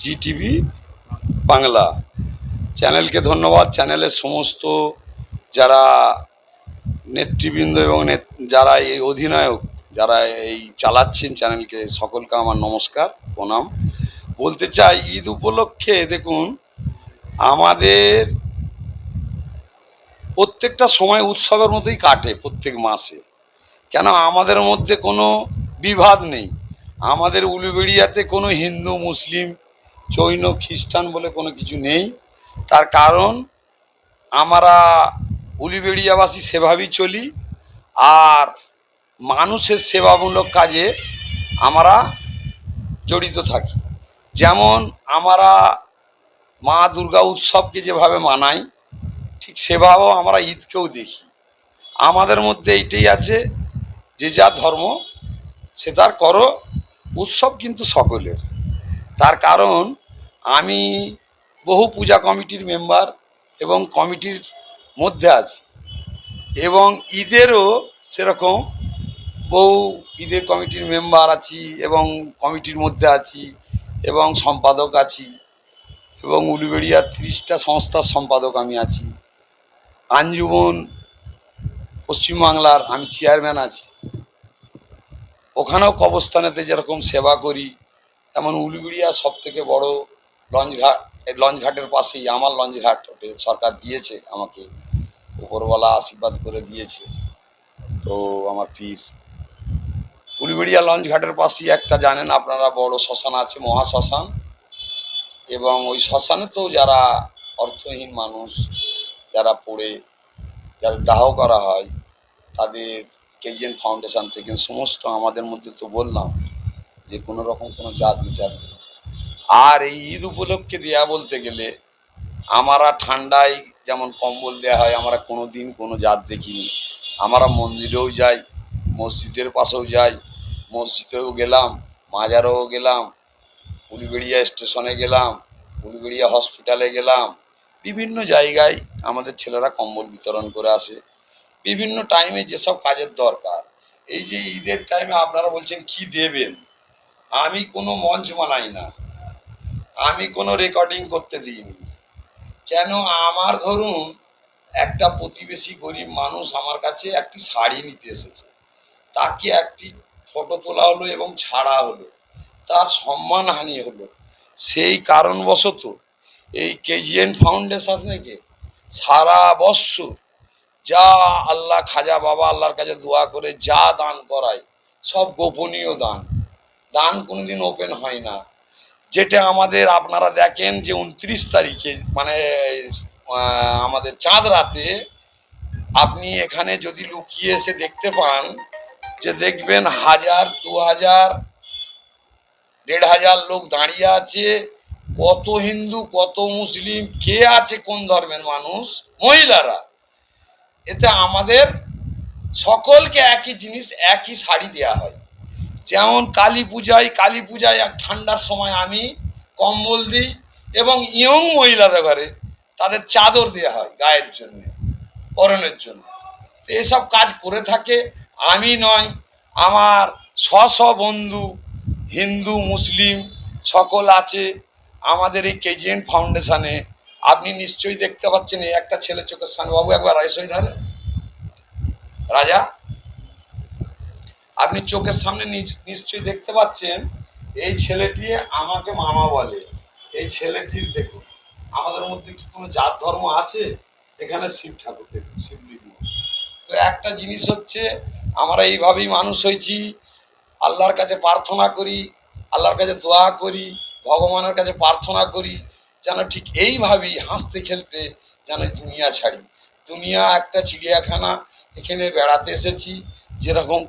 Zee TV Bangla. চ্যানেলকে ধন্যবাদ। চ্যানেলের সমস্ত যারা নেতৃবৃন্দ এবং যারা এই অধিনায়ক, যারা এই চালাচ্ছেন চ্যানেলকে, সকলকে আমার নমস্কার, প্রণাম। বলতে চাই, ঈদ উপলক্ষে দেখুন, আমাদের প্রত্যেকটা সময় উৎসবের মতোই কাটে প্রত্যেক মাসে। কেন আমাদের মধ্যে কোনো বিভাদ নেই। আমাদের উলুবেড়িয়াতে কোনো হিন্দু, মুসলিম জৈন খ্রিস্টান বলে কোনো কিছু নেই। তার কারণ, আমরা উলিবেড়িয়াবাসী সেভাবেই চলি, আর মানুষের সেবামূলক কাজে আমরা জড়িত থাকি। যেমন আমরা মা দুর্গা উৎসবকে যেভাবে মানাই, ঠিক সেভাবেও আমরা ঈদকেও দেখি। আমাদের মধ্যে এইটাই আছে, যে যা ধর্ম, সে তার করো, উৎসব কিন্তু সকলের। তার কারণ আমি বহু পূজা কমিটির মেম্বার এবং কমিটির মধ্যে আছি। এবং ঈদেরও সেরকম বহু ঈদের কমিটির মেম্বার আছি এবং কমিটির মধ্যে আছি এবং সম্পাদক আছি এবং উলুবেড়িয়ার তিরিশটা সংস্থার সম্পাদক আমি আছি। আঞ্জুমন পশ্চিমবাংলার আমি চেয়ারম্যান আছি। ওখানেও কবস্থানেতে যেরকম সেবা করি তেমন উলুবেড়িয়া সব থেকে বড় লঞ্চ ঘাট এই লঞ্চ ঘাটের পাশেই, আমার লঞ্চ ঘাট ওটা সরকার দিয়েছে আমাকে। উপরওয়ালা আশীর্বাদ করে দিয়েছে। তো আমার পীর। উলুবেড়িয়া লঞ্চ ঘাটের পাশেই একটা জানেন আপনারা, বড় শ্মশান আছে, মহা শ্মশান। এবং ওই শ্মশানে তো যারা অর্থহীন মানুষ, যারা পড়ে, যাদের দাহ করা হয়, তাদের কেজিএন ফাউন্ডেশন থেকে, সমস্ত আমাদের মধ্যে তো বললাম যে কোনো রকম কোনো জাত বিচার। আর এই ঈদ উপলক্ষে দেয়া বলতে গেলে আমরা ঠান্ডায় যেমন কম্বল দেওয়া হয়, আমরা কোনো দিন কোনো জাত দেখিনি। আমরা মন্দিরেও যাই, মসজিদের পাশেও যাই, মসজিদেও গেলাম, মাজারেও গেলাম, উলুবেড়িয়া স্টেশনে গেলাম, উলুবেড়িয়া হসপিটালে গেলাম। বিভিন্ন জায়গায় আমাদের ছেলেরা কম্বল বিতরণ করে আসে। বিভিন্ন টাইমে যেসব কাজের দরকার, এই যে ঈদের টাইমে আপনারা বলছেন কি দেবেন? আমি কোনো মঞ্চ বানাই না। আমি কোনো রেকর্ডিং করতে দিইনি। কেন? আমার ধরুন, একটা প্রতিবেশী গরিব মানুষ আমার কাছে একটি শাড়ি নিতে এসেছে। তাকে একটি ফটো তোলা হলো এবং ছাড়া হলো। তার সম্মানহানি হলো। সেই কারণবশত এই কেজিএন ফাউন্ডেশন থেকে সারা বৎসর যা আল্লাহ খাজা বাবা আল্লাহর কাছে দোয়া করে যা দান করায়, সব গোপনীয় দান। দান কোনোদিন ওপেন হয় না। যেটা আমাদের আপনারা দেখেন যে উনত্রিশ তারিখে মানে আমাদের চাঁদ রাতে আপনি এখানে যদি লুকিয়ে এসে দেখতে পান যে দেখবেন হাজার, দু হাজার, দেড় হাজার লোক দাঁড়িয়ে আছে, কত হিন্দু, কত মুসলিম, কে আছে কোন ধর্মের মানুষ? মহিলারা। এতে আমাদের সকলকে একই জিনিস, একই শাড়ি দেওয়া হয়। যেমন কালী পূজায় কালী পূজায় এক ঠান্ডার সময় আমি কম্বল দিই এবং ইয়ং মহিলাদের ঘরে তাদের চাদর দেওয়া হয় গায়ের জন্য, পরনের জন্য। তো এসব কাজ করে থাকে, আমি নয়, আমার স্ব বন্ধু, হিন্দু, মুসলিম সকল আছে। আমাদের এই কেজিএন ফাউন্ডেশনে আপনি নিশ্চয়ই দেখতে পাচ্ছেন, এই একটা ছেলে চোখের সামনে। বাবু, একবার রাইসই ধারে রাজা আপনি চোখের সামনে নিশ্চয়ই দেখতে পাচ্ছেন, এই ছেলেটি আমাকে মামা বলে। এই ছেলেটির দেখুন, আমাদের মধ্যে কি কোনো জাত ধর্ম আছে? এখানে শিব ঠাকুর, দেখুন শিবলিঙ্গ তো একটা জিনিস হচ্ছে, আমরা এইভাবেই মানুষ হয়েছি, আল্লাহর কাছে প্রার্থনা করি, আল্লাহর কাছে দোয়া করি, ভগবানের কাছে প্রার্থনা করি, যেন ঠিক এইভাবেই হাসতে খেলতে যেন দুনিয়া ছাড়ি। দুনিয়া একটা চিড়িয়াখানা, এখানে বেড়াতে এসেছি, যেরকম